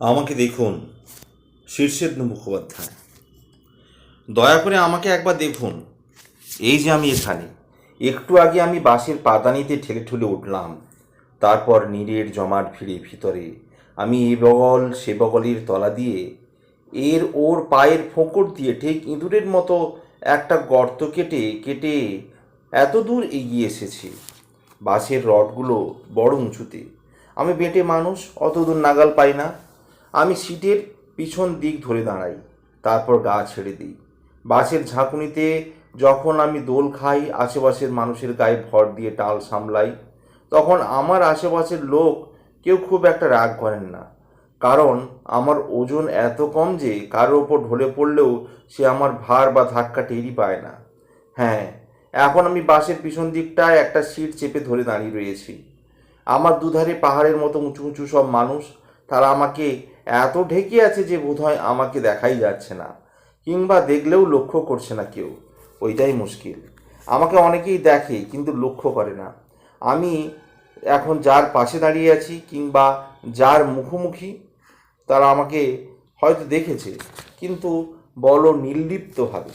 আমাকে দেখুন। শীর্ষেন্দু মুখোপাধ্যায়। দয়া করে আমাকে একবার দেখুন। এই যে আমি এখানে, একটু আগে আমি বাসের পাদানিতে ঠেলে ঠুলে উঠলাম। তারপর নীরের জমাট ভিড়ে ভিতরে আমি এ বগল, সে বগলের তলা দিয়ে এর ওর পায়ের ফোঁকর দিয়ে ঠিক ইঁদুরের মতো একটা গর্ত কেটে কেটে এত দূর এগিয়ে এসেছি। বাসের রডগুলো বড় উঁচুতে। আমি বেটে মানুষ অত দূর নাগাল পাই না। আমি সিটের পিছন দিক ধরে দাঁড়াই, তারপর গা ছেড়ে দিই। বাসের ঝাঁকুনিতে যখন আমি দোল খাই, আশেপাশের মানুষের গায়ে ভর দিয়ে টাল সামলাই, তখন আমার আশেপাশের লোক কেউ খুব একটা রাগ করেন না। কারণ আমার ওজন এত কম যে কারোর ওপর ঢলে পড়লেও সে আমার ভার বা ধাক্কা টেরই পায় না। হ্যাঁ এখন আমি বাসের পিছন দিকটায় একটা সিট চেপে ধরে দাঁড়িয়ে রয়েছি। আমার দুধারে পাহাড়ের মতো উঁচু উঁচু সব মানুষ, তারা আমাকে এত ঢেকে আছে যে বোধহয় আমাকে দেখাই যাচ্ছে না, কিংবা দেখলেও লক্ষ্য করছে না কেউ। ওইটাই মুশকিল। আমাকে অনেকেই দেখে, কিন্তু লক্ষ্য করে না। আমি এখন যার পাশে দাঁড়িয়ে আছি, কিংবা যার মুখোমুখি, তারা আমাকে হয়তো দেখেছে, কিন্তু বলো নির্লিপ্তভাবে।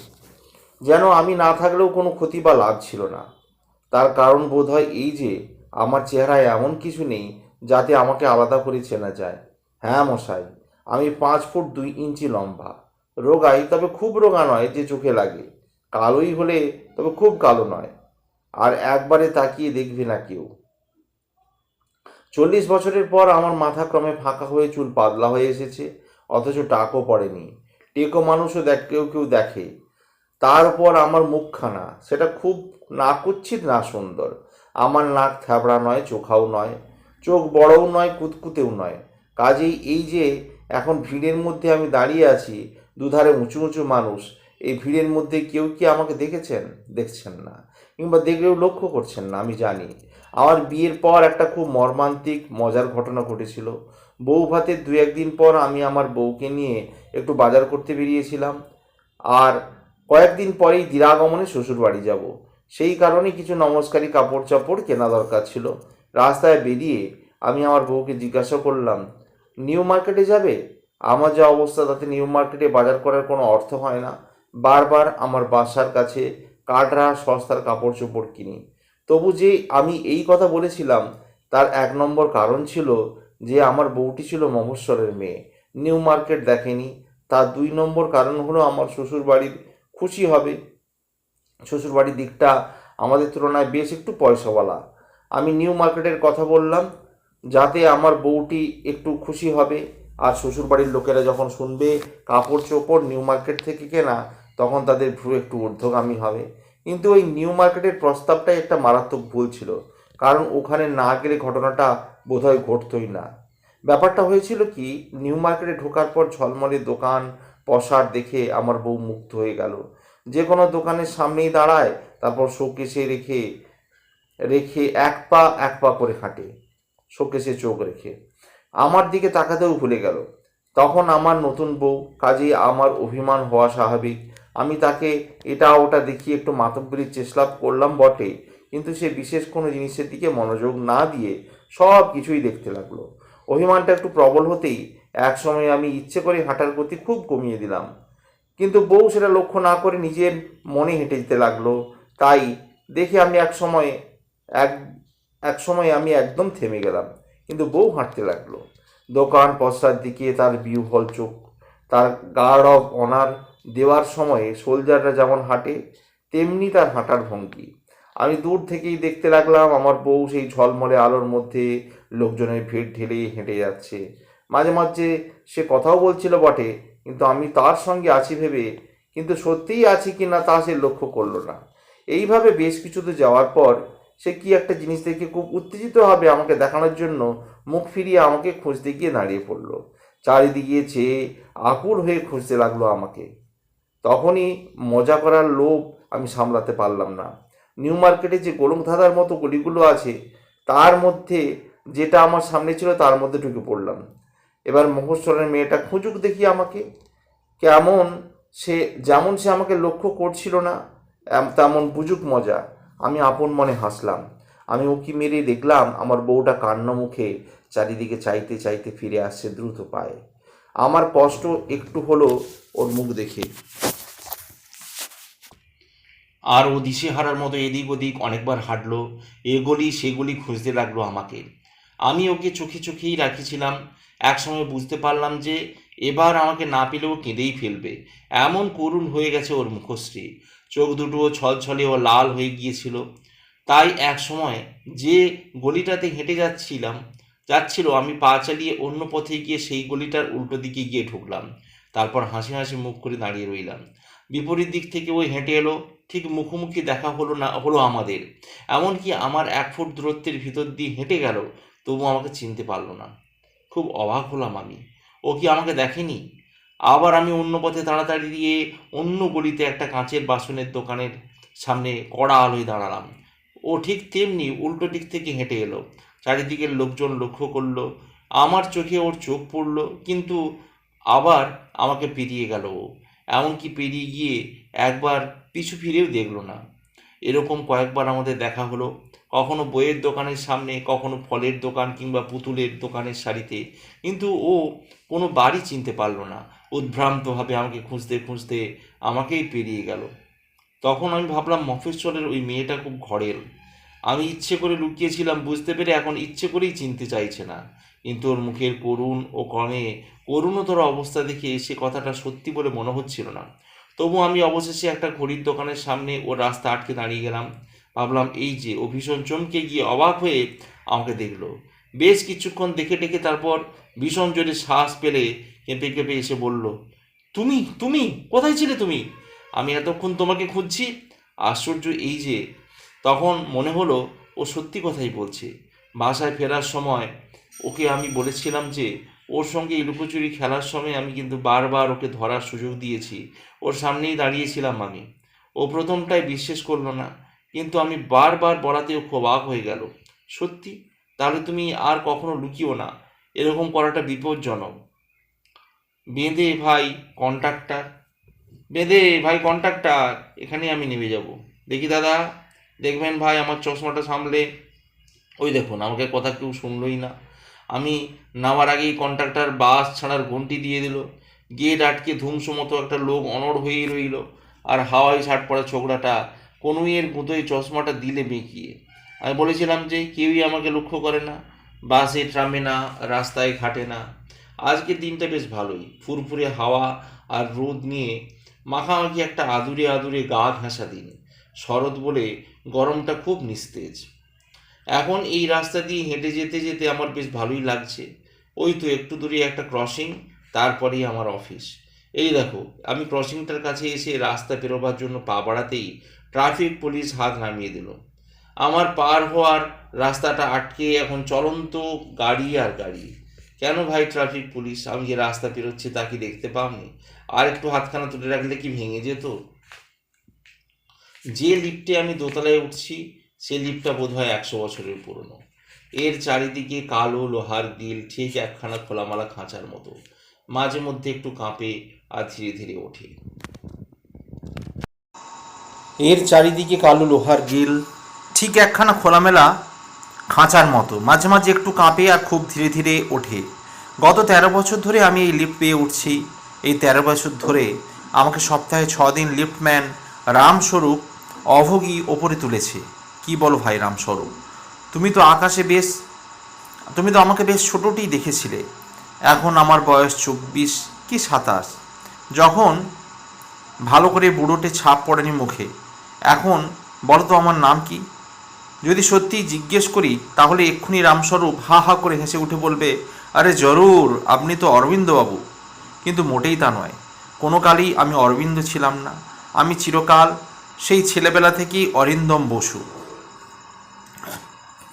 যেন আমি না থাকলেও কোনো ক্ষতি বা লাভ ছিল না। তার কারণ বোধ হয় এই যে, আমার চেহারায় এমন কিছু নেই, যাতে আমাকে আলাদা করে চেনা যায়। হ্যাঁ মশাই, আমি পাঁচ ফুট দুই ইঞ্চি লম্বা। রোগাই তবে খুব রোগা নয় যে চোখে লাগে। কালোই হলে তবে খুব কালো নয়। আর একবারে তাকিয়ে দেখবে না কেউ। চল্লিশ বছরের পর আমার মাথা ক্রমে ফাঁকা হয়ে চুল পাতলা হয়ে এসেছে, অথচ টাকও পড়েনি। টেকো মানুষও দেখ, কেউ কেউ দেখে। তার উপর আমার মুখখানা, সেটা খুব না, কুচ্ছিত না সুন্দর। আমার নাক থ্যাবড়া নয়, চোখাও নয়। চোখ বড়ও নয়, কুতকুতেও নয়। কাজেই এই যে এখন ভিড়ের মধ্যে আমি দাঁড়িয়ে আছি, দুধারে উঁচু উঁচু মানুষ, এই ভিড়ের মধ্যে কেউ কি আমাকে দেখেছেন? দেখছেন না। কিংবা দেখলেও লক্ষ্য করছেন না, আমি জানি। আমার বিয়ের পর একটা খুব মর্মান্তিক, মজার ঘটনা ঘটেছিল। বউ ভাতের দু একদিন পর আমি আমার বউকে নিয়ে একটু বাজার করতে বেরিয়েছিলাম। আর কয়েকদিন পরেই দিরাগমনে শ্বশুর বাড়ি যাব। সেই কারণে কিছু নমস্কারী কাপড় চাপড় কেনা দরকার ছিল। রাস্তায় বেরিয়ে আমি আমার বউকে জিজ্ঞাসা করলাম নিউ মার্কেটে যাবে? আমার যা অবস্থা, তাতে নিউ মার্কেটে বাজার করার কোনো অর্থ হয় না। বারবার আমার বাসার কাছে কাটরা, সস্তার কাপড় চোপড় কিনি। তবু যে আমি এই কথা বলেছিলাম, তার এক নম্বর কারণ ছিল যে আমার বউটি ছিল মফস্বরের মেয়ে। নিউ মার্কেট দেখেনি। তার দুই নম্বর কারণ হলো আমার শ্বশুর বাড়ির খুশি হবে। শ্বশুর বাড়ির দিকটা আমাদের তুলনায় বেশ একটু পয়সাওয়ালা। আমি নিউ মার্কেটের কথা বললাম। যাতে আমার বউটি একটু খুশি হবে। আর শ্বশুর বাড়ির লোকেরা যখন শুনবে কাপড় চোপড় নিউ মার্কেট থেকে কেনা, তখন তাদের ভ্রু একটু ঊর্ধ্বগামী হবে। কিন্তু ওই নিউ মার্কেটের প্রস্তাবটাই একটা মারাত্মক ভুল ছিল। কারণ ওখানে না গেলে ঘটনাটা বোধহয় ঘটতই না। ব্যাপারটা হয়েছিল কি নিউ মার্কেটে ঢোকার পর ঝলমলে দোকান, পসার দেখে আমার বউ মুক্ত হয়ে গেল। যে কোনো দোকানের সামনেই দাঁড়ায়, তারপর শোকেসে রেখে রেখে এক পা এক পা করে হাঁটে শোকেসে চোখ রেখে। আমার দিকে তাকাতেও ভুলে গেল। তখন আমার নতুন বউ, কাজেই আমার অভিমান হওয়া স্বাভাবিক। আমি তাকে এটা ওটা দেখিয়ে একটু মাতব্বরির চেষ্টা করলাম বটে, কিন্তু সে বিশেষ কোনো জিনিসের দিকে মনোযোগ না দিয়ে সব কিছুই দেখতে লাগল। অভিমানটা একটু প্রবল হতেই এক সময় আমি ইচ্ছে করে হাঁটার গতি খুব কমিয়ে দিলাম। কিন্তু বউ সেটা লক্ষ্য না করে নিজের মনে হেঁটে যেতে লাগল। তাই দেখে আমি এক সময় এক এক সময় আমি একদম থেমে গেলাম, কিন্তু বউ হাঁটতে লাগল। দোকান পশ্চার দিকে তার বিউহল চোখ, তার গার্ড অফ অনার দেওয়ার সময়ে সোলজাররা যেমন হাঁটে, তেমনি তার হাঁটার ভঙ্গি। আমি দূর থেকেই দেখতে লাগলাম, আমার বউ সেই ঝলমলে আলোর মধ্যে লোকজনের ভিড় ঢেলে হেঁটে যাচ্ছে। মাঝে মাঝে সে কথাও বলছিল বটে, কিন্তু আমি তার সঙ্গে আছি ভেবে, কিন্তু সত্যিই আছি কি না তা সে লক্ষ্য করল না। এইভাবে বেশ কিছু তো যাওয়ার পর সে কি একটা জিনিস দেখে খুব উত্তেজিত হবে আমাকে দেখানোর জন্য? মুখ ফিরিয়ে আমাকে খুঁজতে গিয়ে দাঁড়িয়ে পড়ল। চারিদিকে চেয়ে আকুল হয়ে খুঁজতে লাগল আমাকে। তখনই মজা করার লোভ আমি সামলাতে পারলাম না। নিউ মার্কেটে যে গোলংধাঁধার মতো গলিগুলো আছে, তার মধ্যে যেটা আমার সামনে ছিল তার মধ্যে ঢুকে পড়লাম। এবার মফস্বরের মেয়েটা খুঁজুক দেখি আমাকে। কেমন সে, যেমন সে আমাকে লক্ষ্য করছিল না তেমন বুঝুক মজা। আমি আপন মনে হাসলাম। আমি উকি মেরে দেখলাম আমার বউটা কান্না মুখে চারিদিকে চাইতে চাইতে ফিরে আসছে দ্রুত পায়ে। আমার কষ্ট একটু হলো ওর মুখ দেখে। আর ও দিশেহারার মতো এদিক ওদিক অনেকবার হাঁটলো এগুলি সেগুলি খুঁজতে লাগল আমাকে। আমি ওকে চোখে চোখেই রাখিছিলাম, একসময় বুঝতে পারলাম যে এবার আমাকে না পেলেও কেঁদেই ফেলবে। এমন করুণ হয়ে গেছে ওর মুখশ্রী। চোখ দুটো ছলছলে ও লাল হয়ে গিয়েছিল। তাই এক সময় যে গলিটাতে হেঁটে যাচ্ছিলাম, যাচ্ছিল, আমি পা চালিয়ে অন্য পথে গিয়ে সেই গলিটার উল্টো দিকে গিয়ে ঢুকলাম। তারপর হাসি হাসি মুখ করে দাঁড়িয়ে রইলাম। বিপরীত দিক থেকে ওই হেঁটে এলো, ঠিক মুখোমুখি দেখা হলো না, হলো আমাদের। এমনকি আমার এক ফুট দূরত্বের ভিতর দিয়ে হেঁটে গেল তবু আমাকে চিনতে পারল না। খুব অবাক হলাম আমি। ও কি আমাকে দেখেনি? আবার আমি অন্য পথে তাড়াতাড়ি দিয়ে অন্য গলিতে একটা কাঁচের বাসনের দোকানের সামনে কড়া আলোয় দাঁড়ালাম। ও ঠিক তেমনি উল্টো দিক থেকে হেঁটে এলো। চারিদিকের লোকজন লক্ষ্য করল। আমার চোখে ওর চোখ পড়ল, কিন্তু আবার আমাকে পেরিয়ে গেল ও। এমনকি পেরিয়ে গিয়ে একবার পিছু ফিরেও দেখল না। এরকম কয়েকবার আমাদের দেখা হলো। কখনো বইয়ের দোকানের সামনে, কখনো ফলের দোকান কিংবা পুতুলের দোকানের সারিতে। কিন্তু ও কোনো বাড়ি চিনতে পারল না। উদ্ভ্রান্তভাবে আমাকে খুঁজতে খুঁজতে আমাকেই পেরিয়ে গেল। তখন আমি ভাবলাম, মফস্বলের ওই মেয়েটা খুব ঘরের। আমি ইচ্ছে করে লুকিয়েছিলাম, বুঝতে পেরে এখন ইচ্ছে করেই চিনতে চাইছে না। কিন্তু ওর মুখের করুণ ও ক্রমে করুণতর অবস্থা দেখে সে কথাটা সত্যি বলে মনে হচ্ছিল না। তবু আমি অবশেষে একটা ঘড়ির দোকানের সামনে ওর রাস্তা আটকে দাঁড়িয়ে গেলাম। ভাবলাম, এই যে ও ভীষণ চমকে গিয়ে অবাক হয়ে আমাকে দেখল। বেশ কিছুক্ষণ দেখে ডেকে তারপর ভীষণ জোরে শ্বাস পেলে কেঁপে কেঁপে এসে বলল, তুমি তুমি, কোথায় ছিলে তুমি? আমি এতক্ষণ তোমাকে খুঁজছি। আশ্চর্য এই যে। তখন মনে হলো ও সত্যি কথাই বলছে। বাসায় ফেরার সময় ওকে আমি বলেছিলাম যে, ওর সঙ্গে এই লুকোচুরি খেলার সময় আমি কিন্তু বারবার ওকে ধরার সুযোগ দিয়েছি। ওর সামনেই দাঁড়িয়েছিলাম আমি। ও প্রথমটাই বিশ্বাস করল না। কিন্তু আমি বারবার বলাতে ও খুব অবাক হয়ে গেল। সত্যি? তাহলে তুমি আর কখনো লুকিও না। এরকম করাটা বিপজ্জনক। বেঁধে ভাই কন্ট্রাক্টার। বেঁধে ভাই কন্ট্রাক্টার এখানে আমি নেমে যাব। দেখি দাদা, দেখবেন ভাই আমার চশমাটা সামলে। ওই দেখুন, আমাকে কথা কেউ শুনলই না। আমি নামার আগেই কন্ট্রাক্টর বাস ছাড়ার ঘন্টি দিয়ে দিল। গেট আটকে ধুমসো মতো একটা লোক অনড় হয়েই রইল। আর হাওয়াই ছাট পড়া ছোকরাটা কনুইয়ের গুঁতোয় চশমাটা দিলে বেঁকিয়ে। আমি বলেছিলাম যে কেউই আমাকে লক্ষ্য করে না, বাসে ট্রামে না, রাস্তায় ঘাটে না। আজকের দিনটা বেশ ভালোই, ফুরফুরে হাওয়া আর রোদ নিয়ে মাখামাখি একটা আদুরে আদুরে গা ঘাসা দিন। শরৎ বলে গরমটা খুব নিস্তেজ। এখন এই রাস্তা দিয়ে হেঁটে যেতে যেতে আমার বেশ ভালোই লাগছে। ওই তো একটু দূরে একটা ক্রসিং, তারপরেই আমার অফিস। এই দেখো, আমি ক্রসিংটার কাছে এসে রাস্তা পেরোবার জন্য পা বাড়াতেই ট্রাফিক পুলিশ হাত নামিয়ে দিল। আমার পার হওয়ার রাস্তাটা আটকে এখন চলন্ত গাড়ি আর গাড়ি। কেন ভাই ট্রাফিক পুলিশ? আমি যে রাস্তা পেরোচ্ছি তা কি দেখতে পাওনি? আর একটু হাতখানা তুলে রাখলে কি ভেঙে যেত? যে লিফটে আমি দোতলায় উঠছি, সে লিফটটা বোধ হয় একশো বছরের পুরনো। এর চারিদিকে কালো লোহার গ্রিল, ঠিক একখানা খোলামালা খাঁচার মতো। মাঝে মধ্যে একটু কাঁপে আর ধীরে ধীরে ওঠে। এর চারিদিকে কালো লোহার গিল। ঠিক একখানা খোলামেলা খাঁচার মতো। মাঝে মাঝে একটু কাঁপে আর খুব ধীরে ধীরে ওঠে। গত তেরো বছর ধরে আমি এই লিফট পেয়ে উঠছি। এই তেরো বছর ধরে আমাকে সপ্তাহে ছ দিন লিফটম্যান রামস্বরূপ অভোগী ওপরে তুলেছে। কি বলো ভাই রামস্বরূপ? তুমি তো আকাশে বেশ, তুমি তো আমাকে বেশ ছোটোটি দেখেছিলে। এখন আমার বয়স চব্বিশ, কি সাতাশ? যখন ভালো করে বুড়োটে ছাপ পড়েনি মুখে এখন বলো তো আমার নাম কি? যদি সত্যি জিজ্ঞেস করি, তাহলে এক্ষুনি রামস্বরূপ হা হা করে হেসে উঠে বলবে, আরে জরুর, আপনি তো অরবিন্দবাবু। কিন্তু মোটেই তা নয়। কোনো কালই আমি অরবিন্দ ছিলাম না। আমি চিরকাল সেই ছেলেবেলা থেকেই অরিন্দম বসু।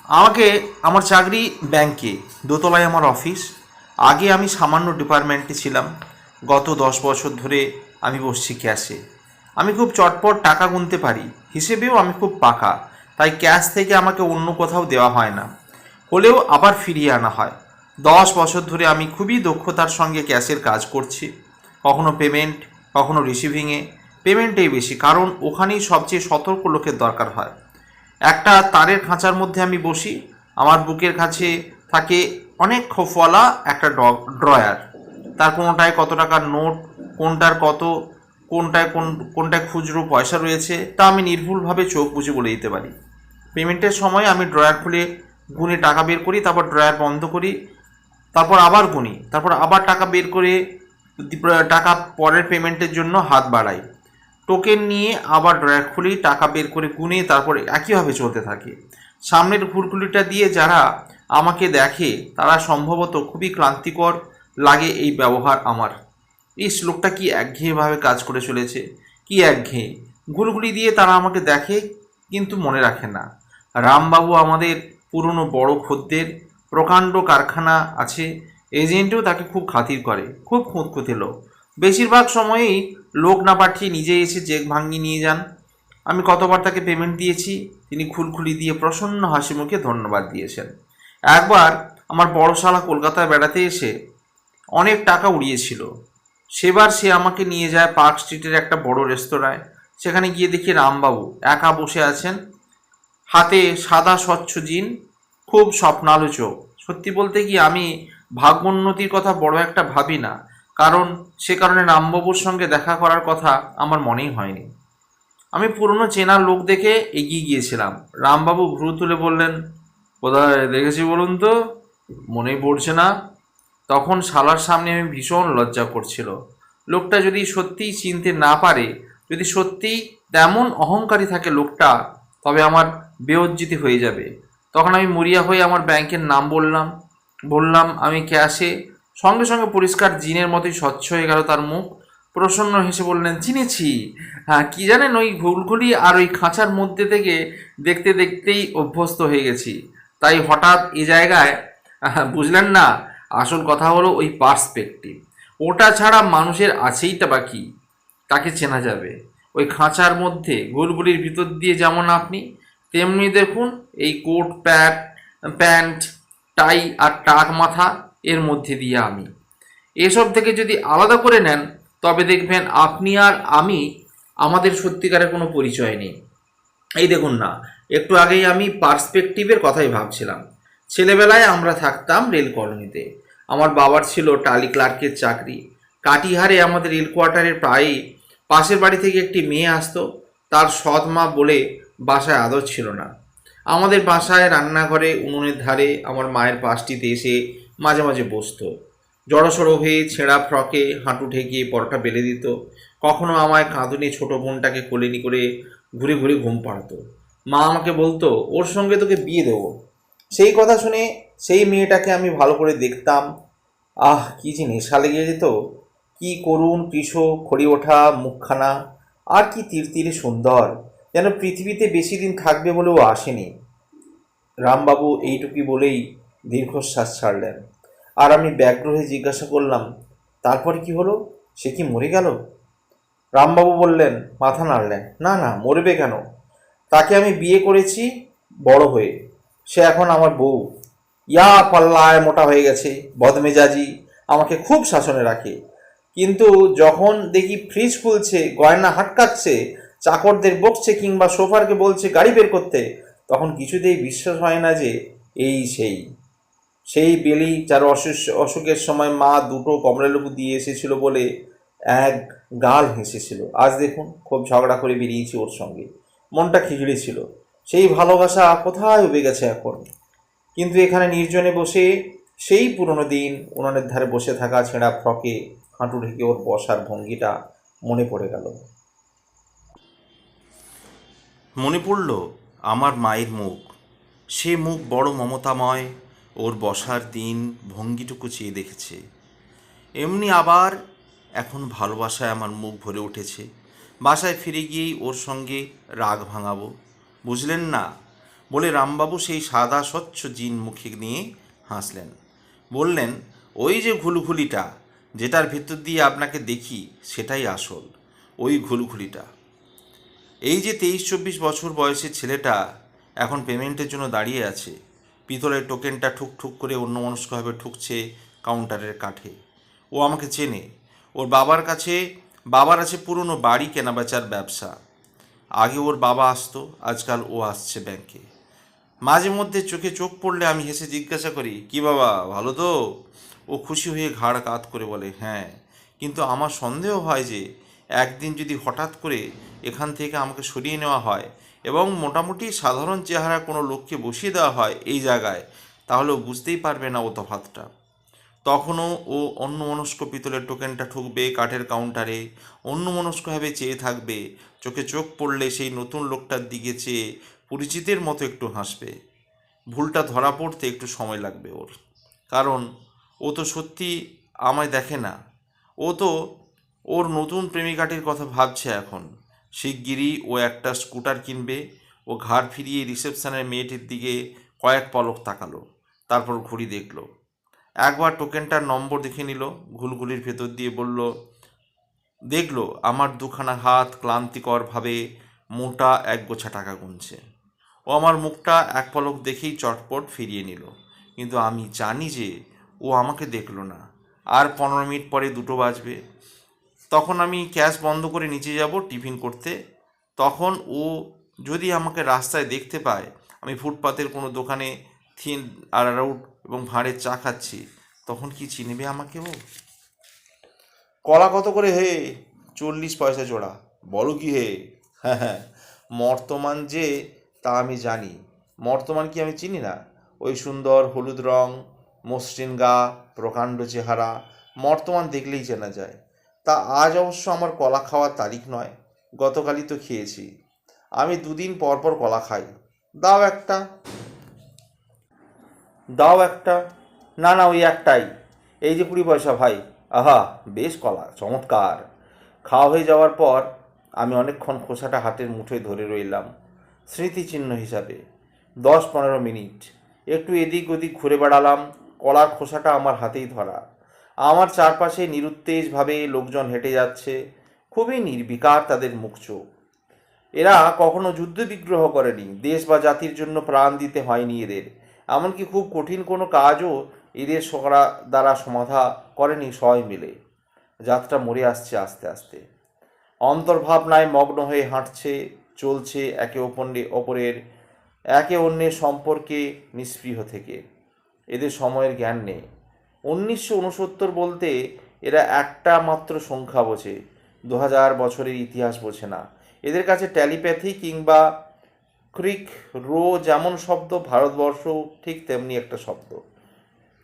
আমাকে, আমার চাকরি ব্যাংকে, দোতলায় আমার অফিস। আগে আমি সামান্য ডিপার্টমেন্টে ছিলাম। গত দশ বছর ধরে আমি বসছি ক্যাশে। আমি খুব চটপট টাকা গুনতে পারি। হিসেবেও আমি খুব পাকা। তাই ক্যাশ থেকে আমাকে অন্য কোথাও দেওয়া হয় না। হলেও আবার ফিরিয়ে আনা হয়। দশ বছর ধরে আমি খুবই দক্ষতার সঙ্গে ক্যাশের কাজ করছি। কখনো পেমেন্ট, কখনো রিসিভিংয়ে। পেমেন্টেই বেশি, কারণ ওখানেই সবচেয়ে সতর্ক লোকের দরকার হয়। একটা তারের খাঁচার মধ্যে আমি বসি। আমার বুকের কাছে থাকে অনেক খোফওয়ালা একটা ড্রয়ার। তার কোনোটায় কত টাকার নোট, কোনটার কত কোনটায় কোন, কোনটায় খুচরো পয়সা রয়েছে তা আমি নির্ভুলভাবে চোখ বুঝে বলে দিতে পারি। পেমেন্টের সময় আমি ড্রয়ার খুলে গুনে টাকা বের করি, তারপর ড্রয়ার বন্ধ করি, তারপর আবার গুনি, তারপর আবার টাকা বের করে টাকা পরের পেমেন্টের জন্য হাত বাড়াই। টোকেন নিয়ে আবার ড্রয়ার খুলি, টাকা বের করে গুনে, তারপর একইভাবে চলতে থাকে। সামনের ঘুরগুলিটা দিয়ে যারা আমাকে দেখে, তারা সম্ভবত খুবই ক্লান্তিকর লাগে এই ব্যবহার আমার। এই শ্লোকটা কি একঘেয়েভাবে কাজ করে চলেছে? কি একঘেয়ে? ঘুরগুলি দিয়ে তারা আমাকে দেখে, কিন্তু মনে রাখে না। রামবাবু আমাদের পুরনো বড় খদ্দের প্রকাণ্ড কারখানা আছে, এজেন্টও তাকে খুব খাতির করে, খুব খুঁতখুঁতে লোক। বেশিরভাগ সময়েই লোক না পাঠিয়ে নিজে এসে চেক ভাঙিয়ে নিয়ে যান। আমি কতবার তাকে পেমেন্ট দিয়েছি, তিনি খুলখুলি দিয়ে প্রসন্ন হাসি মুখে ধন্যবাদ দিয়েছেন। একবার আমার বড় শালা কলকাতায় বেড়াতে এসে অনেক টাকা উড়িয়েছিল। সেবার সে আমাকে নিয়ে যায় পার্ক স্ট্রিটের একটা বড় রেস্তোরাঁয়। সেখানে গিয়ে দেখি রামবাবু একা বসে আছেন। হাতে সাদা স্বচ্ছ জিন, খুব স্বপ্নালোচক। সত্যি বলতে কি আমি ভাগ্যোন্নতির কথা বড় একটা ভাবি না, কারণ সে কারণে রামবাবুর সঙ্গে দেখা করার কথা আমার মনেই হয়নি। আমি পুরনো চেনা লোক দেখে এগিয়ে গিয়েছিলাম। রামবাবু ভ্রু তুলে বললেন, কোথায় দেখেছি বলুন তো? মনেই পড়ছে না। তখন শালার সামনে আমি ভীষণ লজ্জা করছিল। লোকটা যদি সত্যিই চিনতে না পারে, যদি সত্যিই তেমন অহংকারী থাকে লোকটা, তবে আমার বেয়জ্জিতি হয়ে যাবে। তখন আমি মরিয়া হয়ে আমার ব্যাংকের নাম বললাম। বললাম, আমি ক্যাশে সঙ্গে সঙ্গে পরিষ্কার জিনের মতোই স্বচ্ছ হয়ে গেল তার মুখ। প্রসন্ন হেসে বললেন, চিনেছি। হ্যাঁ কি জানেন, ওই ঘুলঘুলি আর ওই খাঁচার মধ্যে থেকে দেখতে দেখতেই অভ্যস্ত হয়ে গেছি। তাই হঠাৎ এ জায়গায় বুঝলেন না আসল কথা হলো ওই পার্সপেক্টিভ। ওটা ছাড়া মানুষের আছেই তা বাকি তাকে চেনা যাবে? ওই খাঁচার মধ্যে, গোলগুলির ভিতর দিয়ে যেমন আপনি, তেমনি দেখুন এই কোট প্যান্ট প্যান্ট, টাই আর টাক মাথা এর মধ্যে দিয়ে আমি। এসব থেকে যদি আলাদা করে নেন, তবে দেখবেন আপনি আর আমি আমাদের সত্যিকারের কোনো পরিচয় নেই। এই দেখুন না, একটু আগেই আমি পার্সপেক্টিভের কথাই ভাবছিলাম। ছেলেবেলায় আমরা থাকতাম রেল কলোনিতে। আমার বাবার ছিল টালি ক্লার্কের চাকরি। কাটিহারে আমাদের রেল কোয়ার্টারের প্রায়ই পাশের বাড়ি থেকে একটি মেয়ে আসতো, তার সৎ মা বলে বাসায় আদর ছিল না। আমাদের বাসায় রান্নাঘরে উনুনের ধারে আমার মায়ের পাশটিতে এসে মাঝে মাঝে বসতো। জড়সড়ো হয়ে ছেঁড়া ফ্রকে হাঁটু ঠেকিয়ে পরোটা বেলে দিত। কখনো আমায় কাঁদুনি ছোট বোনটাকে কোলেনি করে ঘুরে ঘুরে ঘুম পাড়াতো। মা আমাকে বলতো, ওর সঙ্গে তোকে বিয়ে দেবো। সেই কথা শুনে সেই মেয়েটাকে আমি ভালো করে দেখতাম। আহ, কি যে নেশা লেগে যেত। কি করুন কৃষ খড়ি ওঠা, মুখখানা, আর কি তীর তীরে সুন্দর। যেন পৃথিবীতে বেশি দিন থাকবে বলেও আসেনি। রামবাবু এইটুকুই বলেই দীর্ঘশ্বাস ছাড়লেন। আর আমি ব্যগ্র হয়ে জিজ্ঞাসা করলাম, তারপরে কি হলো? সে কি মরে গেল? রামবাবু বললেন, মাথা নাড়লেন। না না, মরবে কেন? তাকে আমি বিয়ে করেছি বড় হয়ে। সে এখন আমার বউ। ইয়া পাল্লায় মোটা হয়ে গেছে, বদমেজাজি, আমাকে খুব শাসনে রাখে। কিন্তু যখন দেখি ফ্রিজ খুলছে, গয়না হাটকাচ্ছে, চাকরদের বকছে কিংবা সোফারকে বলছে গাড়ি বের করতে, তখন কিছুতেই বিশ্বাস হয় না যে এই সেই। সেই বেলি যার অসুখ অসুখের সময় মা দুটো কমলালেবু দিয়ে এসেছিল বলে এক গাল হেসেছিল। আজ দেখুন, খুব ঝগড়া করে বেরিয়েছি ওর সঙ্গে। মনটা খিচড়ি ছিল। সেই ভালোবাসা কোথায় উবে গেছে এখন? কিন্তু এখানে নির্জনে বসে সেই পুরনো দিন উনানের ধারে বসে থাকা ছেঁড়া ফ্রকে হাঁটু ঢেকে ওর বসার ভঙ্গিটা মনে পড়ে গেল। মনে পড়ল আমার মায়ের মুখ। সে মুখ বড় মমতাময়, ওর বসার দিন ভঙ্গিটুকু চেয়ে দেখেছে। এমনি আবার এখন ভালোবাসায় আমার মুখ ভরে উঠেছে। বাসায় ফিরে গিয়েই ওর সঙ্গে রাগ ভাঙাবো। বুঝলেন না বলে রামবাবু সেই সাদা স্বচ্ছ জিন মুখে নিয়ে হাসলেন। বললেন, ওই যে ঘুলঘুলিটা, যেটার ভেতর দিয়ে আপনাকে দেখি, সেটাই আসল, ওই ঘুলঘুলিটা। এই যে তেইশ চব্বিশ বছর বয়সের ছেলেটা এখন পেমেন্টের জন্য দাঁড়িয়ে আছে, পিতলের টোকেনটা ঠুক ঠুক করে অন্যমনস্কভাবে ঠুকছে কাউন্টারের কাঠে। ও আমাকে চেনে। ওর বাবার কাছে, বাবার আছে পুরনো বাড়ি কেনাবেচার ব্যবসা। আগে ওর বাবা আসতো, আজকাল ও আসছে ব্যাংকে। মাঝে মধ্যে চোখে চোখ পড়লে আমি হেসে জিজ্ঞাসা করি, কি বাবা, ভালো তো? ও খুশি হয়ে ঘাড় কাত করে বলে হ্যাঁ কিন্তু আমার সন্দেহ হয় যে একদিন যদি হঠাৎ করে এখান থেকে আমাকে সরিয়ে নেওয়া হয় এবং মোটামুটি সাধারণ চেহারা কোনো লোককে বসিয়ে দেওয়া হয় এই জায়গায়, তাহলে বুঝতেই পারবে না ও তফাতটা। তখনও ও অন্য মনস্ক পিতলের টোকেনটা ঠুকবে কাঠের কাউন্টারে অন্য মনস্কভাবে চেয়ে থাকবে, চোখে চোখ পড়লে সেই নতুন লোকটার দিকে চেয়ে পরিচিতের মতো একটু হাসবে। ভুলটা ধরা পড়তে একটু সময় লাগবে ওর। কারণ ও তো সত্যি আমায় দেখে না। ও তো ওর নতুন প্রেমিকাটির কথা ভাবছে এখন। শিগগিরই ও একটা স্কুটার কিনবে। ও ঘাড় ফিরিয়ে রিসেপশনের মেয়েটির দিকে কয়েক পলক তাকালো। তারপর ঘড়ি দেখল। একবার টোকেনটার নম্বর দেখে নিল। ঘুলঘুলির ভেতর দিয়ে বলল, দেখল, আমার দুখানা হাত ক্লান্তিকরভাবে মোটা এক গোছা টাকা গুনছে। ও আমার মুখটা এক পলক দেখেই চটপট ফিরিয়ে নিল। কিন্তু আমি জানি যে ও আমাকে দেখল না। আর পনেরো মিনিট পরে দুটো বাজবে। তখন আমি ক্যাশ বন্ধ করে নিচে যাব টিফিন করতে। তখন ও যদি আমাকে রাস্তায় দেখতে পায়, আমি ফুটপাতের কোনো দোকানে থিন আর আউট এবং ভাঁড়ের চা খাচ্ছি, তখন কি চিনবে আমাকে ও? কলা কত করে হে? চল্লিশ পয়সা জোড়া। বলো কি হে? হ্যাঁ হ্যাঁ। মর্তমান যে তা আমি জানি। মর্তমান কি আমি চিনি না? ওই সুন্দর হলুদ রং, মসৃণ গা, প্রকাণ্ড চেহারা, মর্তমান দেখলেই চেনা যায়। তা আজ অবশ্য আমার কলা খাওয়ার তারিখ নয়, গতকালই তো খেয়েছি। আমি দুদিন পর পর কলা খাই। দাও একটা। দাও একটা। না না, ওই একটাই। এই যে কুড়ি পয়সা ভাই। আহা, বেশ কলা, চমৎকার। খাওয়া হয়ে যাওয়ার পর আমি অনেকক্ষণ খোসাটা হাতের মুঠোয় ধরে রইলাম। স্মৃতিচিহ্ন হিসাবে। দশ পনেরো মিনিট। একটু এদিক ওদিক ঘুরে বেড়ালাম, কলার খোসাটা আমার হাতেই ধরা। আমার চারপাশে নিরুত্তেজভাবে লোকজন হেঁটে যাচ্ছে, খুবই নির্বিকার তাদের মুখ চোখ। এরা কখনো যুদ্ধ বিগ্রহ করেনি, দেশ বা জাতির জন্য প্রাণ দিতে হয়নি এদের। এমনকি খুব কঠিন কোনো কাজও এদের সরা দ্বারা সমাধা করেনি সবাই মিলে। যাত্রা মরে আসছে আস্তে আস্তে। অন্তর্ভাবনায় মগ্ন হয়ে হাঁটছে চলছে একে অপরে অপরের, একে অন্যের সম্পর্কে নিস্পৃহ থেকে। এদের সময়ের জ্ঞান নেই। উনিশশো উনসত্তর বলতে এরা একটা মাত্র সংখ্যা বোঝে। দু হাজার বছরের ইতিহাস বোঝে না। এদের কাছে ট্যালিপ্যাথি কিংবা ক্রিক রো যেমন শব্দ, ভারতবর্ষ ঠিক তেমনি একটা শব্দ।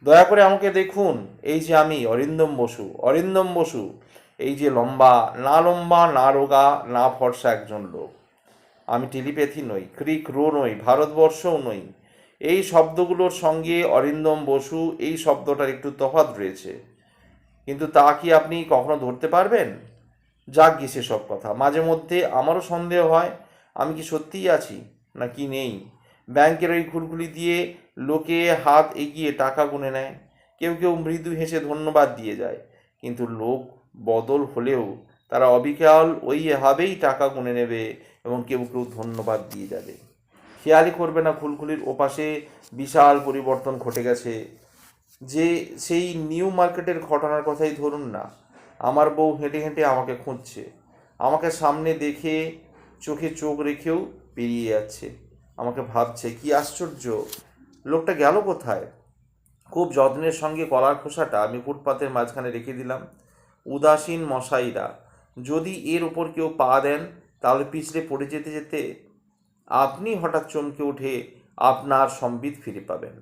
দয়া করে আমাকে দেখুন। এই যে আমি, অরিন্দম বসু অরিন্দম বসু। এই যে লম্বা, না লম্বা, না রোগা, না ফর্সা একজন লোক। আমি টেলিপ্যাথি নই ক্রিক রো নই, ভারতবর্ষও নই। এই শব্দগুলোর সঙ্গে অরিন্দম বসু এই শব্দটার একটু তফাৎ রয়েছে। কিন্তু তা কি আপনি কখনো ধরতে পারবেন? যাক গিয়ে সেসব কথা। মাঝে মধ্যে আমারও সন্দেহ হয়, আমি কি সত্যিই আছি না কি নেই? ব্যাংকের ওই ঘুরগুলি দিয়ে লোকে হাত এগিয়ে টাকা গুনে নেয়। কেউ কেউ মৃদু হেসে ধন্যবাদ দিয়ে যায়। কিন্তু লোক বদল হলেও তারা অবিকল ওইভাবেই টাকা গুনে নেবে এবং কেউ কেউ ধন্যবাদ দিয়ে যাবে। খেয়ালই করবে না খুলখুলির ওপাশে বিশাল পরিবর্তন ঘটে গেছে। যে সেই নিউ মার্কেটের ঘটনার কথাই ধরুন না। আমার বউ হেঁটে হেঁটে আমাকে খুঁজছে। আমাকে সামনে দেখে চোখে চোখ রেখেও পেরিয়ে যাচ্ছে। আমাকে ভাবছে, কি আশ্চর্য! লোকটা গেল কোথায়? খুব যত্নের সঙ্গে কলার খোসাটা আমি ফুটপাতের মাঝখানে রেখে দিলাম। উদাসীন মশাইরা, যদি এর উপর কেউ পা দেন তাহলে পিছলে পড়ে যেতে যেতে আপনি হঠাৎ চমকে উঠে আপনার সম্বিত ফিরে পাবেন।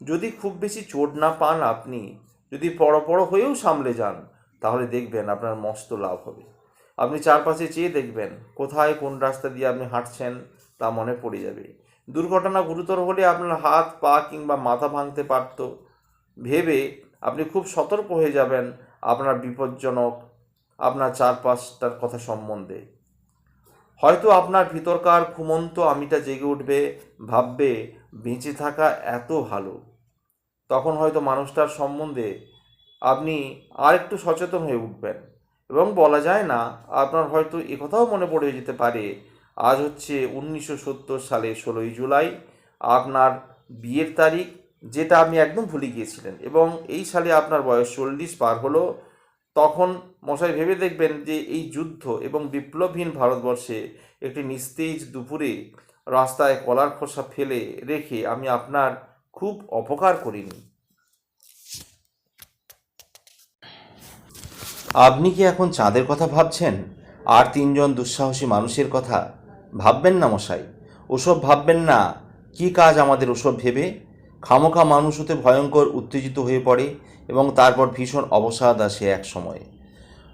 যদি খুব বেশি চোট না পান আপনি, যদি পড়ো পড়ো হয়েও সামলে যান, তাহলে দেখবেন আপনার মস্ত লাভ হবে। আপনি চারপাশে চেয়ে দেখবেন, কোথায় কোন রাস্তা দিয়ে আপনি হাঁটছেন তা মনে পড়ে যাবে। দুর্ঘটনা গুরুতর হলে আপনার হাত, পা কিংবা মাথা ভাঙতে পারত। ভেবে আপনি খুব সতর্ক হয়ে যাবেন, আপনার বিপজ্জনক, আপনার চারপাশটার কথা সম্বন্ধে। হয়তো আপনার ভিতরকার ঘুমন্ত আমিটা জেগে উঠবে, ভাববে, বেঁচে থাকা এত ভালো। তখন হয়তো মানুষটার সম্বন্ধে আপনি আর একটু সচেতন হয়ে উঠবেন। এবং বলা যায় না, আপনার হয়তো একথাও মনে পড়ে যেতে পারে, আজ হচ্ছে উনিশশো সত্তর সালে ষোলোই জুলাই, আপনার বিয়ের তারিখ, যেটা আপনি একদম ভুলে গিয়েছিলেন। এবং এই সালে আপনার বয়স চল্লিশ পার হলো তখন মশাই ভেবে দেখবেন যে এই যুদ্ধ এবং বিপ্লবহীন ভারতবর্ষে একটি নিস্তেজ দুপুরে রাস্তায় কলার খোসা ফেলে রেখে আমি আপনার খুব অপকার করিনি। আপনি কি এখন চাঁদের কথা ভাবছেন? আর তিনজন দুঃসাহসী মানুষের কথা ভাববেন না মশাই? ওসব ভাববেন না। কি কাজ আমাদের ওসব ভেবে? খামোখা মানুষ হতে ভয়ঙ্কর উত্তেজিত হয়ে পড়ে। এবং তারপর ভীষণ অবসাদ আসে এক সময়ে।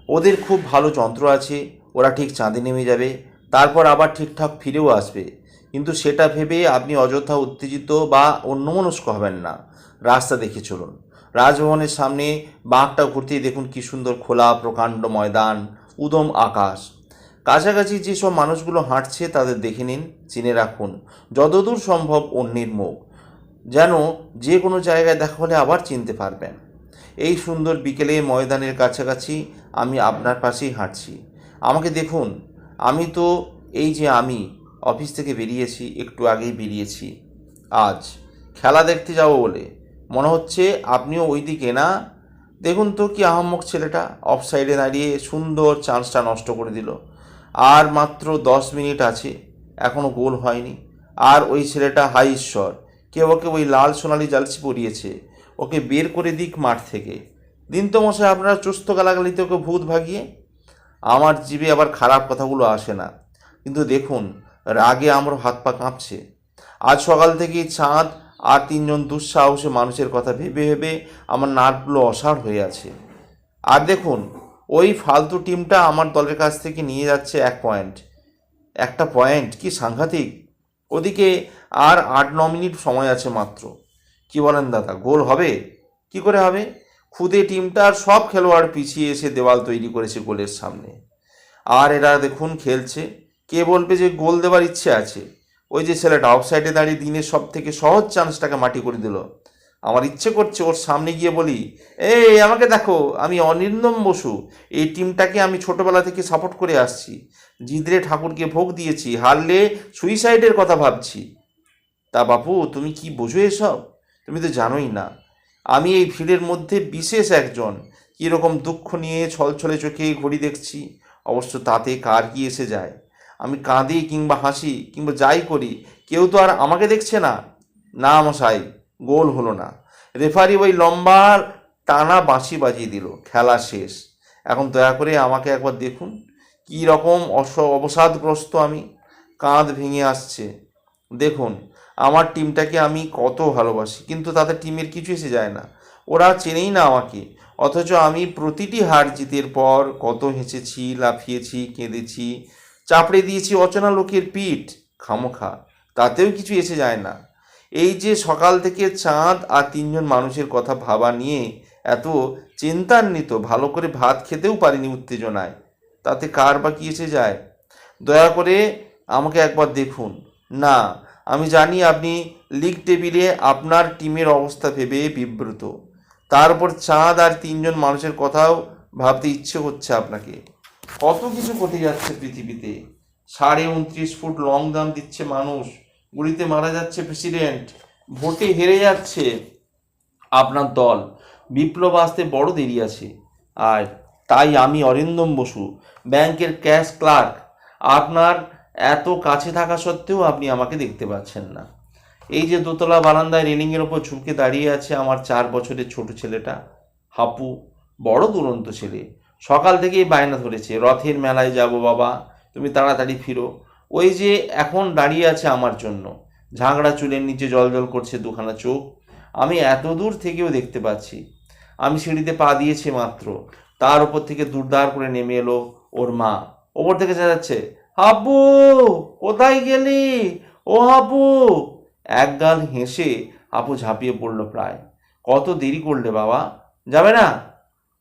ওদের খুব ভালো যন্ত্র আছে, ওরা ঠিক চাঁদে নেমে যাবে, তারপর আবার ঠিকঠাক ফিরেও আসবে। কিন্তু সেটা ভেবে আপনি অযথা উত্তেজিত বা অন্যমনস্ক হবেন না। রাস্তা দেখে চলুন। রাজভবনের সামনে বাঁকটা ঘুরতেই দেখুন কি সুন্দর খোলা প্রকাণ্ড ময়দান, উদম আকাশ। কাছাকাছি যেসব মানুষগুলো হাঁটছে তাদের দেখে নিন, চিনে রাখুন। যতদূর সম্ভব অন্যের মুখ। যেন যে কোনো জায়গায় দেখা হলে আবার চিনতে পারবেন। এই সুন্দর বিকেলে ময়দানের কাছাকাছি আমি আপনার পাশেই হাঁটছি। আমাকে দেখুন, আমি তো এই যে আমি, অফিস থেকে বেরিয়েছি, একটু আগেই বেরিয়েছি। আজ খেলা দেখতে যাব বলে। মনে হচ্ছে আপনিও ওই দিকে না? দেখুন তো কি আহম্মক ছেলেটা অফ সাইডে দাঁড়িয়ে সুন্দর চান্সটা নষ্ট করে দিল। আর মাত্র দশ মিনিট আছে এখনও গোল হয়নি। আর ওই ছেলেটা হাই ঈশ্বর, কেউ ওকে ওই লাল সোনালি জালসি পরিয়েছে। ওকে বের করে দিক মাঠ থেকে। দিন তো মশাই আপনারা চুস্ত গালাগালিতে ওকে ভূত ভাগিয়ে, আমার জীবে আবার খারাপ কথাগুলো আসে না। কিন্তু দেখুন, রাগে আমার হাত পা কাঁপছে। আজ সকাল থেকেই চাঁদ আর তিনজন দুঃসাহসে মানুষের কথা ভেবে ভেবে আমার নার্ভগুলো অসাড় হয়ে আছে। আর দেখুন, ওই ফালতু টিমটা আমার দলের কাছ থেকে নিয়ে যাচ্ছে এক পয়েন্ট। একটা পয়েন্ট? কি সাংঘাতিক? ওদিকে আর আট ন মিনিট সময় আছে মাত্র। কি বলেন দাদা, গোল হবে? কি করে হবে? খুদে টিমটার সব খেলোয়াড় পিছিয়ে এসে দেওয়াল তৈরি করেছে গোলের সামনে। আর এরা দেখুন খেলছে। কে বলবে যে গোল দেওয়ার ইচ্ছে আছে? ওই যে ছেলেটা অফ সাইডে দাঁড়িয়ে দিনের সব থেকে সহজ চান্সটাকে মাটি করে দিল। আমার ইচ্ছে করছে ওর সামনে গিয়ে বলি, এই, আমাকে দেখো, আমি অনির্দম বসু। এই টিমটাকে আমি ছোটবেলা থেকে সাপোর্ট করে আসছি। জিদরে ঠাকুরকে ভোগ দিয়েছি, হারলে সুইসাইডের কথা ভাবছি। তা বাপু, তুমি কি বোঝো এসব? তুমি তো জানোই না। আমি এই ভিড়ের মধ্যে বিশেষ একজন। কীরকম দুঃখ নিয়ে ছলছলে চোখে ঘড়ি দেখছি, অবশ্য তাতে কার কি এসে যায়। আমি কাঁদি কিংবা হাসি কিংবা যাই করি, কেউ তো আর আমাকে দেখছে না। না মশাই, গোল হলো না। রেফারি ওই লম্বা টানা বাঁশি বাজিয়ে দিল, খেলা শেষ। এখন দয়া করে আমাকে একবার দেখুন কী রকম অস অবসাদগ্রস্ত আমি। কাঁধ ভেঙে আসছে। দেখুন আমার টিমটাকে আমি কত ভালোবাসি, কিন্তু তাদের টিমের কিছু এসে যায় না। ওরা চেনেই না আমাকে, অথচ আমি প্রতিটি হার জিতের পর কত হেসেছি, লাফিয়েছি, কেঁদেছি, চাপড়ে দিয়েছি অচেনা লোকের পিঠ, খামোখা, তাতেও কিছু এসে যায় না। এই যে সকাল থেকে চাঁদ আর তিনজন মানুষের কথা ভাবা নিয়ে এত চিন্তান্বিত, ভালো করে ভাত খেতেও পারিনি উত্তেজনায়, তাতে কার বা কি এসে যায়? দয়া করে আমাকে একবার দেখুন। না আমি জানি আপনি লিগ টেবিলে আপনার টিমের অবস্থা ভেবে বিব্রত। তারপর চাঁদ আর তিনজন মানুষের কথাও ভাবতে ইচ্ছে হচ্ছে আপনাকে। কত কিছু ঘটে যাচ্ছে পৃথিবীতে। সাড়ে উনত্রিশ ফুট লং দাম দিচ্ছে মানুষ। গুলিতে মারা যাচ্ছে প্রেসিডেন্ট ভোটে হেরে যাচ্ছে আপনার দল। বিপ্লব আসতে বড় দেরি আছে। আর তাই আমি অরিন্দম বসু, ব্যাংকের ক্যাশ ক্লার্ক আপনার এত কাছে থাকা সত্ত্বেও আপনি আমাকে দেখতে পাচ্ছেন না। এই যে দোতলা বারান্দায় রেলিংয়ের ওপর ঝুঁকে দাঁড়িয়ে আছে আমার চার বছরের ছোট ছেলেটা, হাপু, বড় দুরন্ত ছেলে। সকাল থেকেই বায়না ধরেছে, রথের মেলায় যাব বাবা, তুমি তাড়াতাড়ি ফিরো। ওই যে এখন দাঁড়িয়ে আছে আমার জন্য। ঝাঁকড়া চুলের নিচে জল জল করছে দুখানা চোখ। আমি এত দূর থেকেও দেখতে পাচ্ছি। আমি সিঁড়িতে পা দিয়েছি মাত্র। তার ওপর থেকে দুর্দার করে নেমে এলো ওর মা। ওপর থেকে যাচ্ছে হাবু, কোথায় গেলি? ও হাবু। একগাল হেসে আপু ঝাঁপিয়ে পড়ল প্রায়। কত দেরি করলে বাবা? যাবে না?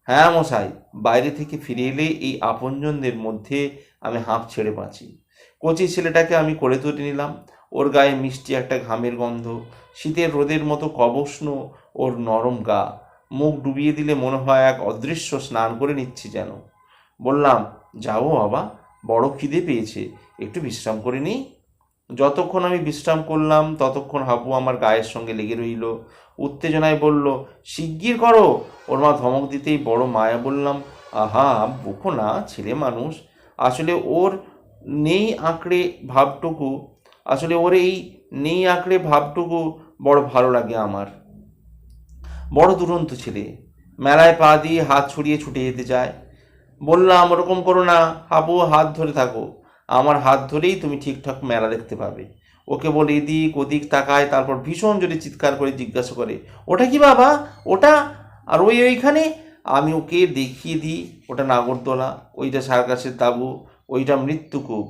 হ্যাঁ মশাই, বাইরে থেকে ফিরে এলে এই আপনজনদের মধ্যে আমি হাঁপ ছেড়ে বাঁচি। কচি ছেলেটাকে আমি করে তুলে নিলাম। ওর গায়ে মিষ্টি একটা ঘামের গন্ধ, শীতের রোদের মতো কবষ্ণ ওর নরম গা। মুখ ডুবিয়ে দিলে মনে হয় এক অদৃশ্য স্নান করে নিচ্ছি যেন। বললাম, যাব বাবা? বড় খিদে পেয়েছে, একটু বিশ্রাম করে নিই। যতক্ষণ আমি বিশ্রাম করলাম, ততক্ষণ হাবু আমার গায়ের সঙ্গে লেগে রইল। উত্তেজনায় বলল, শিগগির করো। ওর মা ধমক দিতেই বড় মায়া বললাম, আহা, বকো না, ছেলে মানুষ। আসলে ওর নেই আঁকড়ে ভাবটুকু। আসলে ওর এই নেই আঁকড়ে ভাবটুকু বড় ভালো লাগে আমার। বড় দুরন্ত ছেলে। মেলায় পা দিয়ে হাত ছড়িয়ে ছুটে যেতে চায়। বললাম, ওরকম করো না। হাবু, হাত ধরে থাকো। আমার হাত ধরেই তুমি ঠিকঠাক মেলা দেখতে পাবে। ওকে বলে, এদিক ওদিক তাকায়, তারপর ভীষণ জোরে চিৎকার করে জিজ্ঞাসা করে, ওটা কি বাবা? ওটা? আর ওই ওইখানে? আমি ওকে দেখিয়ে দিই, ওটা নাগরদোলা, ওইটা সার্কাসের তাঁবু ওইটা মৃত্যুকূপ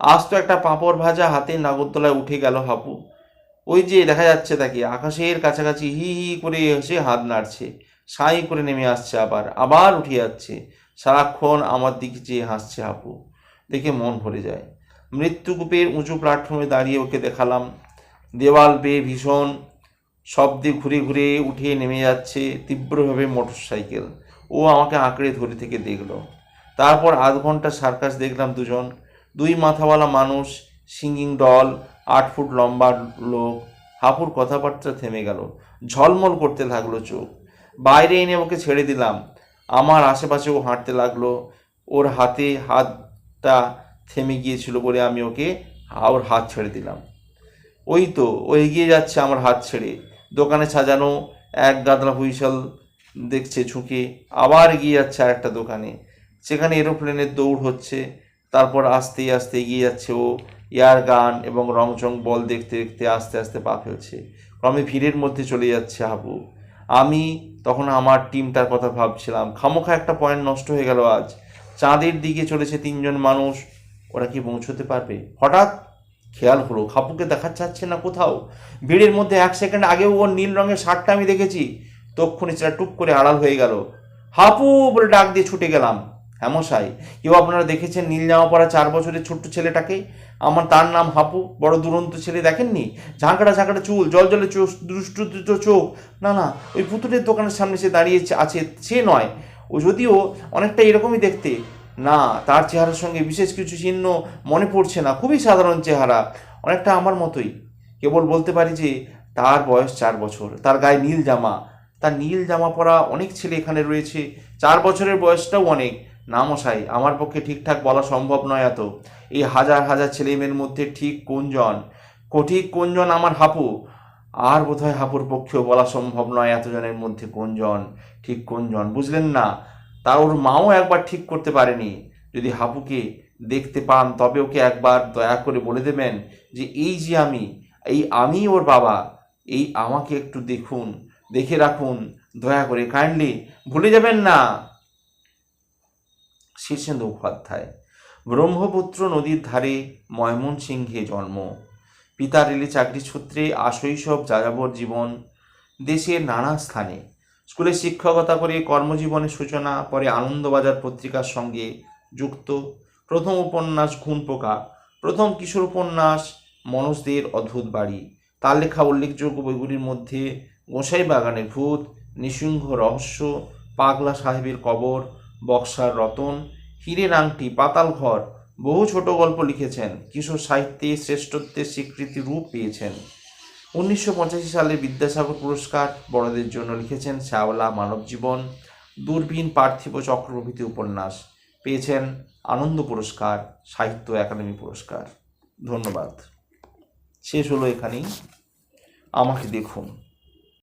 আজ তো একটা পাঁপড় ভাজা হাতে নাগরদোলায় উঠে গেল হাপু ওই যে দেখা যাচ্ছে তাকে, আকাশের কাছাকাছি হি হি করে এসে হাত নাড়ছে। সাই করে নেমে আসছে আবার আবার উঠে যাচ্ছে। সারাক্ষণ আমার দিকে চেয়ে হাসছে হাপু দেখে মন ভরে যায়। মৃত্যুকূপের উঁচু প্ল্যাটফর্মে দাঁড়িয়ে ওকে দেখালাম। দেওয়াল বেয়ে ভীষণ শব্দে ঘুরে ঘুরে উঠে নেমে যাচ্ছে তীব্রভাবে মোটর সাইকেল ও আমাকে আঁকড়ে ধরে থেকে দেখল। তারপর আধ ঘণ্টা সার্কাস দেখলাম দুজন। দুই মাথাওয়ালা মানুষ, সিঙ্গিং ডল, আট ফুট লম্বা লোক। হাপুর কথাবার্তা থেমে গেল। ঝলমল করতে লাগল চোখ। বাইরে এনে ওকে ছেড়ে দিলাম। আমার আশেপাশে ও হাঁটতে লাগল। ওর হাতে হাতটা থেমে গিয়েছিল বলে আমি ওকে ওর হাত ছেড়ে দিলাম। ওই তো, ও এগিয়ে যাচ্ছে আমার হাত ছেড়ে। দোকানে সাজানো এক গাদলা হুইসল দেখছে ঝুঁকে। আবার এগিয়ে যাচ্ছে আর একটা দোকানে। সেখানে এরোপ্লেনের দৌড় হচ্ছে। তারপর আস্তে আস্তে এগিয়ে যাচ্ছে ও। এয়ার গান এবং রংচং বল দেখতে দেখতে আস্তে আস্তে পা ফেলছে। ক্রমে ভিড়ের মধ্যে চলে যাচ্ছে হাবু আমি তখন আমার টিমটার কথা ভাবছিলাম। খামোখা একটা পয়েন্ট নষ্ট হয়ে গেল আজ। চাঁদের দিকে চলেছে তিনজন মানুষ। ওরা কি পৌঁছতে পারবে? হঠাৎ খেয়াল হলো খাপুকে দেখা যাচ্ছে না কোথাও। ভিড়ের মধ্যে এক সেকেন্ড আগেও ওর নীল রঙের শার্টটা আমি দেখেছি। তক্ষুনি সেটা টুক করে আড়াল হয়ে গেল। হাপু বলে ডাক দিয়ে ছুটে গেলাম। হ্যামশাই কেউ আপনারা দেখেছেন নীল জামা পরা চার বছরের ছোট্ট ছেলেটাকে? আমার তার নাম হাপু, বড় দুরন্ত ছেলে দেখেননি? ঝাঁকড়া ঝাঁকড়া চুল, জল জলে চোখ দুষ্টু চোখ। না না, ওই পুতুলের দোকানের সামনে সে দাঁড়িয়ে আছে সে নয়। ও যদিও অনেকটা এরকমই দেখতে। না, তার চেহারার সঙ্গে বিশেষ কিছু চিহ্ন মনে পড়ছে না, খুবই সাধারণ চেহারা, অনেকটা আমার মতোই। কেবল বলতে পারি যে, তার বয়স চার বছর, তার গায়ে নীল জামা। তার নীল জামা পরা অনেক ছেলে এখানে রয়েছে, চার বছরের বয়সটাও অনেক। না মশাই, আমার পক্ষে ঠিকঠাক বলা সম্ভব নয় এত। এই হাজার হাজার ছেলে মেয়ের মধ্যে ঠিক কোনজন? কঠিক কোনজন আমার হাপু? আর বোধহয় হাপুর পক্ষেও বলা সম্ভব নয় এতজনের মধ্যে কোনজন, ঠিক কোনজন, বুঝলেন না? তা ওর মাও একবার ঠিক করতে পারেনি। যদি হাপুকে দেখতে পান, তবে ওকে একবার দয়া করে বলে দেবেন যে, এই যে আমি, এই আমি ওর বাবা, এই আমাকে একটু দেখুন, দেখে রাখুন, দয়া করে, কাইন্ডলি, ভুলে যাবেন না। শীর্ষেন্দু উপাধ্যায়। ব্রহ্মপুত্র নদীর ধারে ময়মনসিংহে জন্ম। পিতা রেলে চাকরি সূত্রে আশৈশব যাযাবর জীবন দেশের নানা স্থানে। স্কুলে শিক্ষকতা করে কর্মজীবনের সূচনা, পরে আনন্দবাজার পত্রিকার সঙ্গে যুক্ত। প্রথম উপন্যাস ঘুণ পোকা প্রথম কিশোর উপন্যাস মনোজদের অদ্ভুত বাড়ি। তার লেখা উল্লেখযোগ্য বইগুলির মধ্যে গোসাই বাগানের ভূত, নিসিংহ রহস্য, পাগলা সাহেবের কবর বক্সার রতন হীরের আংটি পাতাল ঘর, বহু ছোট গল্প লিখেছেন, কিশোর সাহিত্যে শ্রেষ্ঠত্বের স্বীকৃতি রূপ পেয়েছেন। উনিশশো পঁচাশি সালে বিদ্যাসাগর পুরস্কার, বড়দের জন্য লিখেছেন শ্যাওলা, মানব জীবন, দূরবীন পার্থিব চক্র প্রভৃতি উপন্যাস, পেয়েছেন আনন্দ পুরস্কার, সাহিত্য একাডেমি পুরস্কার। ধন্যবাদ। শেষ হলো এখানেই। আমাকে দেখুন।